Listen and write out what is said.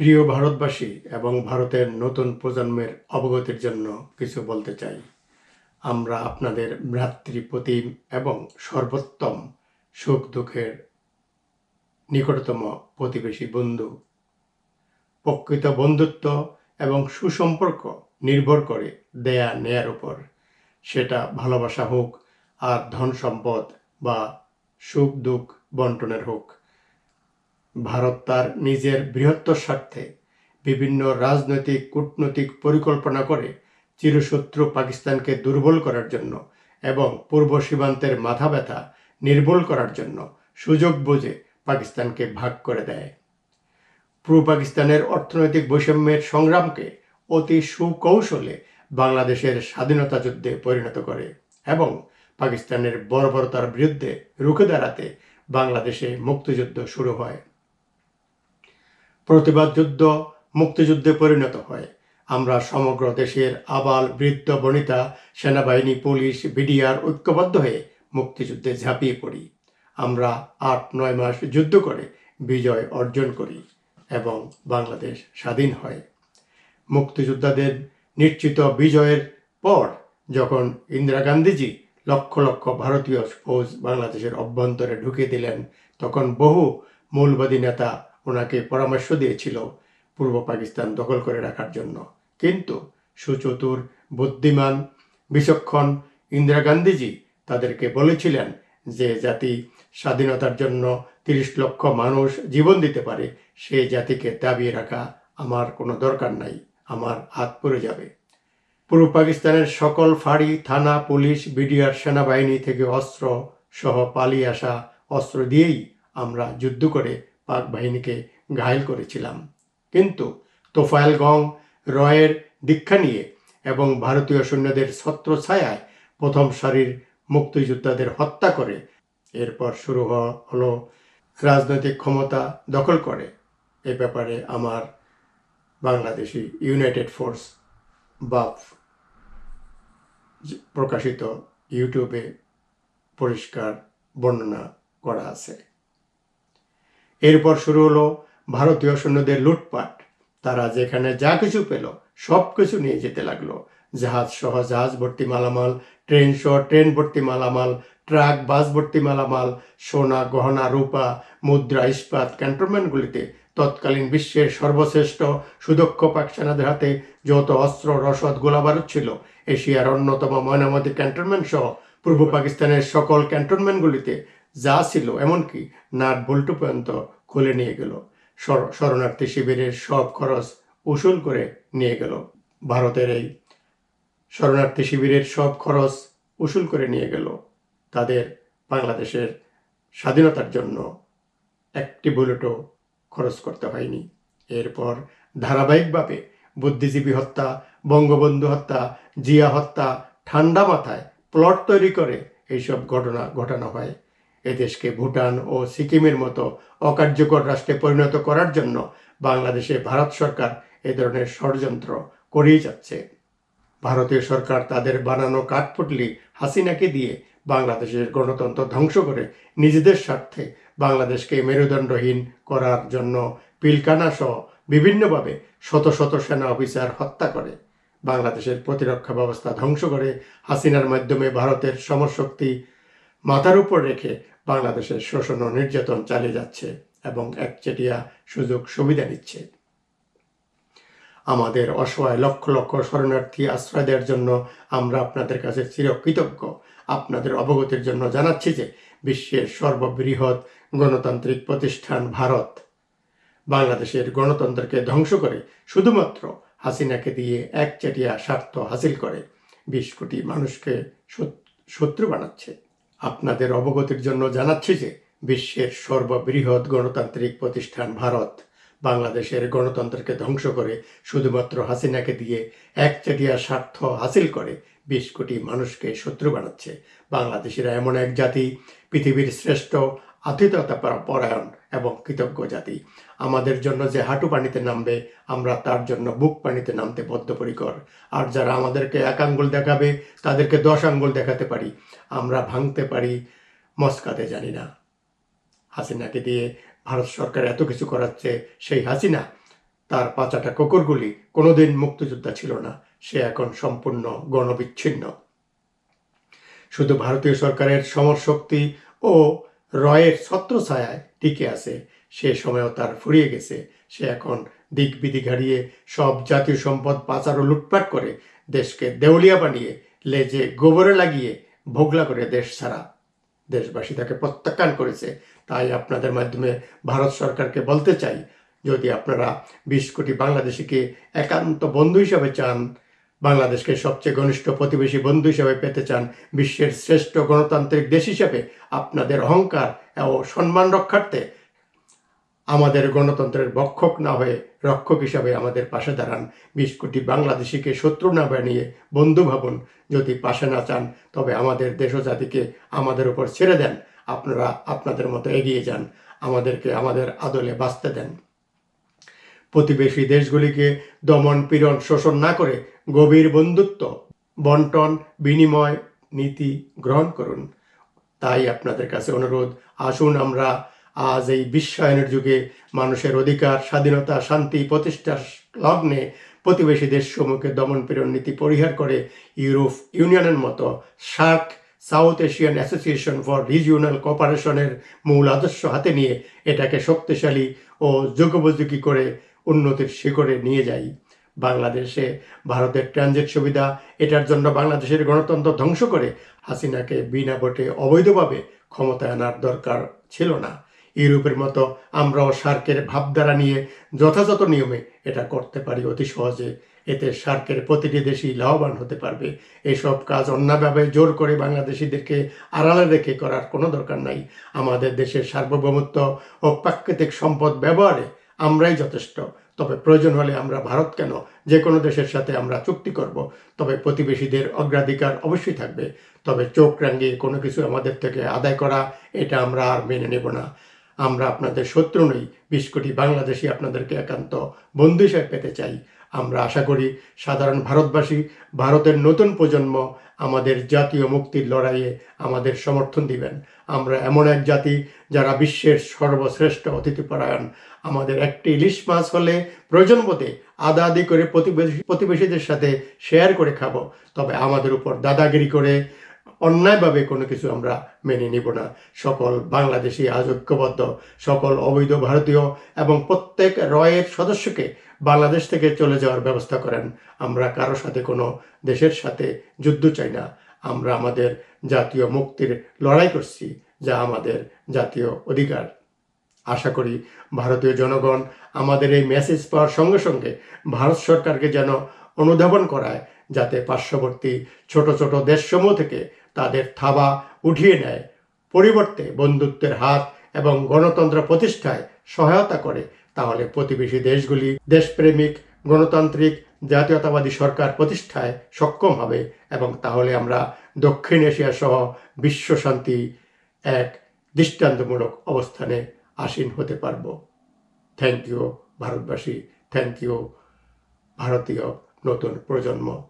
প্রিয় ভারতবাসী এবং ভারতের নতুন প্রজন্মের অবগতির জন্য কিছু বলতে চাই। আমরা আপনাদের ভ্রাতৃপ্রতিম এবং সর্বোত্তম সুখ দুঃখের নিকটতম প্রতিবেশী বন্ধু। প্রকৃত বন্ধুত্ব এবং সুসম্পর্ক নির্ভর করে দেয়া নেয়ার উপর। সেটা ভালোবাসা হোক আর ধন সম্পদ বা সুখ দুঃখ বন্টনের হোক। ভারত তার নিজের বৃহত্তর স্বার্থে বিভিন্ন রাজনৈতিক, কূটনৈতিক পরিকল্পনা করে চিরশত্রু পাকিস্তানকে দুর্বল করার জন্য এবং পূর্ব সীমান্তের মাথা ব্যথা নির্মূল করার জন্য সুযোগ বুঝে পাকিস্তানকে ভাগ করে দেয়। পূর্ব পাকিস্তানের অর্থনৈতিক বৈষম্যের সংগ্রামকে অতি সুকৌশলে বাংলাদেশের স্বাধীনতা যুদ্ধে পরিণত করে এবং পাকিস্তানের বর্বরতার বিরুদ্ধে রুখে দাঁড়াতে বাংলাদেশে মুক্তিযুদ্ধ শুরু হয়। প্রতিবাদ যুদ্ধ মুক্তিযুদ্ধে পরিণত হয়। আমরা সমগ্র দেশের আবাল, বৃদ্ধ, বনিতা, সেনাবাহিনী, পুলিশ, বিডিআর ঐক্যবদ্ধ হয়ে মুক্তিযুদ্ধে ঝাঁপিয়ে পড়ি। আমরা আট, নয় মাস যুদ্ধ করে বিজয় অর্জন করি এবং বাংলাদেশ স্বাধীন হয়। মুক্তিযোদ্ধাদের নিশ্চিত বিজয়ের পর যখন ইন্দিরা গান্ধীজি লক্ষ লক্ষ ভারতীয় ফৌজ বাংলাদেশের অভ্যন্তরে ঢুকিয়ে দিলেন, তখন বহু মৌলবাদী নেতা ওনাকে পরামর্শ দিয়েছিল পূর্ব পাকিস্তান দখল করে রাখার জন্য। কিন্তু সুচতুর, বুদ্ধিমান, বিচক্ষণ ইন্দিরা গান্ধীজি তাদেরকে বলেছিলেন যে জাতি স্বাধীনতার জন্য তিরিশ লক্ষ মানুষ জীবন দিতে পারে, সে জাতিকে দাবিয়ে রাখা আমার কোনো দরকার নাই, আমার হাত পড়ে যাবে। পূর্ব পাকিস্তানের সকল ফাঁড়ি, থানা, পুলিশ, বিডিআর সেনাবাহিনী থেকে অস্ত্র সহ পালিয়ে আসা অস্ত্র দিয়েই আমরা যুদ্ধ করে পাক বাহিনীকে ঘায়েল করেছিলাম। কিন্তু তোফায়েল গং রয়ের দীক্ষা নিয়ে এবং ভারতীয় সৈন্যদের ছত্র ছায়ায় প্রথম সারির মুক্তিযোদ্ধাদের হত্যা করে এরপর শুরু হওয়া হলো রাজনৈতিক ক্ষমতা দখল করে। এ ব্যাপারে আমার বাংলাদেশি ইউনাইটেড ফোর্স, বাফ, প্রকাশিত ইউটিউবে পরিষ্কার বর্ণনা করা আছে। এরপর শুরু হলো ভারতীয় সৈন্যদের লুটপাট। তারা যেখানে যা কিছু পেল, সব কিছু নিয়ে যেতে লাগল। জাহাজ সহ জাহাজ ভর্তি মালামাল, ট্রেন সহ ট্রেন ভর্তি মালামাল, ট্রাক, বাস ভর্তি মালামাল, সোনা, গহনা, রূপা, মুদ্রা, ইস্পাত, ক্যান্টনমেন্টগুলিতে তৎকালীন বিশ্বের সর্বশ্রেষ্ঠ সুদক্ষ পাক সেনাদের হাতে যত অস্ত্র, রসদ, গোলাবারুদ ছিল। এশিয়ার অন্যতম ময়নামতি ক্যান্টনমেন্ট সহ পূর্ব পাকিস্তানের সকল ক্যান্টনমেন্টগুলিতে যা ছিল এমনকি নাট বল্টু পর্যন্ত খুলে নিয়ে গেল। শর- শরণার্থী শিবিরের সব খরচ উসুল করে নিয়ে গেল। ভারতের এই শরণার্থী শিবিরের সব খরচ উসুল করে নিয়ে গেল। তাদের বাংলাদেশের স্বাধীনতার জন্য একটি বুলেটও খরচ করতে হয়নি। এরপর ধারাবাহিকভাবে বুদ্ধিজীবী হত্যা, বঙ্গবন্ধু হত্যা, জিয়া হত্যা, ঠান্ডা মাথায় প্লট তৈরি করে এইসব ঘটনা ঘটানো হয়। এদেশকে ভুটান ও সিকিমের মতো অকার্যকর রাষ্ট্রে পরিণত করার জন্য বাংলাদেশে ভারত সরকার এ ধরনের ষড়যন্ত্র করেই যাচ্ছে। ভারতীয় সরকার তাদের বানানো কাঠপুটলি হাসিনাকে দিয়ে বাংলাদেশের গণতন্ত্র ধ্বংস করে নিজেদের স্বার্থে বাংলাদেশকে মেরুদণ্ডহীন করার জন্য পিলকানা সহ বিভিন্নভাবে শত শত সেনা অফিসার হত্যা করে। বাংলাদেশের প্রতিরক্ষা ব্যবস্থা ধ্বংস করে হাসিনার মাধ্যমে ভারতের সমশক্তি মাথার উপর রেখে বাংলাদেশের শোষণ ও নির্যাতন চালিয়ে যাচ্ছে এবং একচেটিয়া সুযোগ সুবিধা নিচ্ছে আমাদের অসহায় লক্ষ লক্ষ শরণার্থী আশ্রয় দেওয়ার জন্য আমরা আপনাদের কাছে চিরকৃতজ্ঞ। আপনাদের অবগতির জন্য জানাচ্ছি যে বিশ্বের সর্ববৃহৎ গণতান্ত্রিক প্রতিষ্ঠান ভারত বাংলাদেশের গণতন্ত্রকে ধ্বংস করে শুধুমাত্র হাসিনাকে দিয়ে একচেটিয়া স্বার্থ হাসিল করে। বিশ কোটি মানুষকে শত- শত্রু বানাচ্ছে। আপনাদের অবগতির জন্য জানাচ্ছি যে বিশ্বের সর্ববৃহৎ গণতান্ত্রিক প্রতিষ্ঠান ভারত বাংলাদেশের গণতন্ত্রকে ধ্বংস করে শুধুমাত্র হাসিনাকে দিয়ে একচেটিয়া স্বার্থ হাসিল করে বিশ কোটি মানুষকে শত্রু বানাচ্ছে। বাংলাদেশিরা এমন এক জাতি, পৃথিবীর শ্রেষ্ঠ আতিথ্যতা পরায়ণ এবং কৃতজ্ঞ জাতি। আমাদের জন্য যে হাঁটু পানিতে নামবে, আমরা তার জন্য বুক পানিতে নামতে বদ্ধপরিকর। আর যারা আমাদেরকে এক আঙ্গুল দেখাবে, তাদেরকে দশ আঙ্গুল দেখাতে পারি। আমরা ভাঙতে পারি, মস্কাতে জানি না। হাসিনাকে দিয়ে ভারত সরকার এত কিছু করাচ্ছে, সেই হাসিনা, তার পাচাটা কুকুরগুলি কোনোদিন মুক্তিযোদ্ধা ছিল না। সে এখন সম্পূর্ণ গণবিচ্ছিন্ন। শুধু ভারতীয় সরকারের সমর শক্তি ও রয়ের ছত্রছায়ায় টিকে আছে। সে সময়ও তার ফুরিয়ে গেছে। সে এখন দিক বিধি ঘাড়িয়ে সব জাতীয় সম্পদ পাচার ও লুটপাট করে দেশকে দেউলিয়া বানিয়ে, লেজে গোবরে লাগিয়ে ভোগলা করে দেশ ছাড়া। দেশবাসী তাকে প্রত্যাখ্যান করেছে। তাই আপনাদের মাধ্যমে ভারত সরকারকে বলতে চাই, যদি আপনারা বিশ কোটি বাংলাদেশিকে একান্ত বন্ধু হিসাবে চান, বাংলাদেশকে সবচেয়ে ঘনিষ্ঠ প্রতিবেশী বন্ধু হিসাবে পেতে চান, বিশ্বের শ্রেষ্ঠ গণতান্ত্রিক দেশ হিসাবে আপনাদের অহংকার ও সম্মান রক্ষার্থে আমাদের গণতন্ত্রের বক্ষক না হয়ে রক্ষক হিসাবে আমাদের পাশে দাঁড়ান। বিশ কোটি বাংলাদেশিকে শত্রু না বানিয়ে বন্ধু ভাবুন। যদি পাশে না চান, তবে আমাদের দেশ জাতিকে আমাদের উপর ছেড়ে দেন। আপনারা আপনাদের মতো এগিয়ে যান। আমাদেরকে আমাদের আদলে বাঁচতে দেন। প্রতিবেশী দেশগুলিকে দমন, পীড়ন, শোষণ না করে গভীর বন্ধুত্ব, বন্টন, বিনিময় নীতি গ্রহণ করুন। তাই আপনাদের কাছে অনুরোধ, আসুন আমরা আজ এই বিশ্বায়নের যুগে মানুষের অধিকার, স্বাধীনতা, শান্তি, প্রতিষ্ঠার লগ্নে প্রতিবেশী দেশসমূহকে দমন পীড়ন নীতি পরিহার করে ইউরোপ ইউনিয়নের মতো SAARC South Asian Association for Regional কোঅপারেশনের মূল আদর্শ হাতে নিয়ে এটাকে শক্তিশালী ও যুগোপযোগী করে উন্নতির শিখরে নিয়ে যাই বাংলাদেশে ভারতের ট্রানজিট সুবিধা, এটার জন্য বাংলাদেশের গণতন্ত্র ধ্বংস করে হাসিনাকে বিনা ভোটে অবৈধভাবে ক্ষমতায় আনার দরকার ছিল না। ইউরোপের মতো আমরাও সার্কের ভাবধারা নিয়ে যথাযথ নিয়মে এটা করতে পারি অতি সহজে। এতে সার্কের প্রতিটি দেশই লাভবান হতে পারবে। এসব কাজ অন্যভাবে জোর করে বাংলাদেশিদেরকে আড়ালে রেখে করার কোনো দরকার নাই। আমাদের দেশের সার্বভৌমত্ব ও প্রাকৃতিক সম্পদ ব্যবহারে আমরাই যথেষ্ট। তবে প্রয়োজন হলে আমরা ভারত কেন? যে কোনো দেশের সাথে আমরা চুক্তি করব। তবে প্রতিবেশীদের অগ্রাধিকার অবশ্যই থাকবে। তবে চোখ রাঙিয়ে কোনো কিছু আমাদের থেকে আদায় করা, এটা আমরা আর মেনে নেব না। আমরা আপনাদের শত্রু নই। বিশ কোটি বাংলাদেশি আপনাদেরকে একান্ত বন্ধু হিসেবে পেতে চাই। আমরা আশা করি সাধারণ ভারতবাসী, ভারতের নতুন প্রজন্ম আমাদের জাতীয় মুক্তির লড়াইয়ে আমাদের সমর্থন দিবেন। আমরা এমন এক জাতি যারা বিশ্বের সর্বশ্রেষ্ঠ অতিথিপরায়ণ। আমাদের একটি ইলিশ মাছ হলে প্রয়োজন আদা আদি করে প্রতিবেশী প্রতিবেশীদের সাথে শেয়ার করে খাব। তবে আমাদের উপর দাদাগিরি করে অন্যায়ভাবে কোনো কিছু আমরা মেনে নিব না। সকল বাংলাদেশি আজ ঐক্যবদ্ধ সকল অবৈধ ভারতীয় এবং প্রত্যেক রয়ের সদস্যকে বাংলাদেশ থেকে চলে যাওয়ার ব্যবস্থা করেন। আমরা কারও সাথে কোনো দেশের সাথে যুদ্ধ চাই না। আমরা আমাদের জাতীয় মুক্তির লড়াই করছি, যা আমাদের জাতীয় অধিকার। আশা করি ভারতীয় জনগণ আমাদের এই মেসেজ পাওয়ার সঙ্গে সঙ্গে ভারত সরকারকে যেন অনুধাবন করায় যাতে পার্শ্ববর্তী ছোট ছোট দেশসমূহ থেকে তাদের থাবা উঠিয়ে নেয়। পরিবর্তে বন্ধুত্বের হাত এবং গণতন্ত্র প্রতিষ্ঠায় সহায়তা করে, তাহলে প্রতিবেশী দেশগুলি দেশপ্রেমিক, গণতান্ত্রিক, জাতীয়তাবাদী সরকার প্রতিষ্ঠায় সক্ষম হবে এবং তাহলে আমরা দক্ষিণ এশিয়া সহ বিশ্ব শান্তি এক দৃষ্টান্তমূলক অবস্থানে আসীন হতে পারব। থ্যাংক ইউ, ভারতবাসী। থ্যাংক ইউ, ভারতীয় নতুন প্রজন্ম।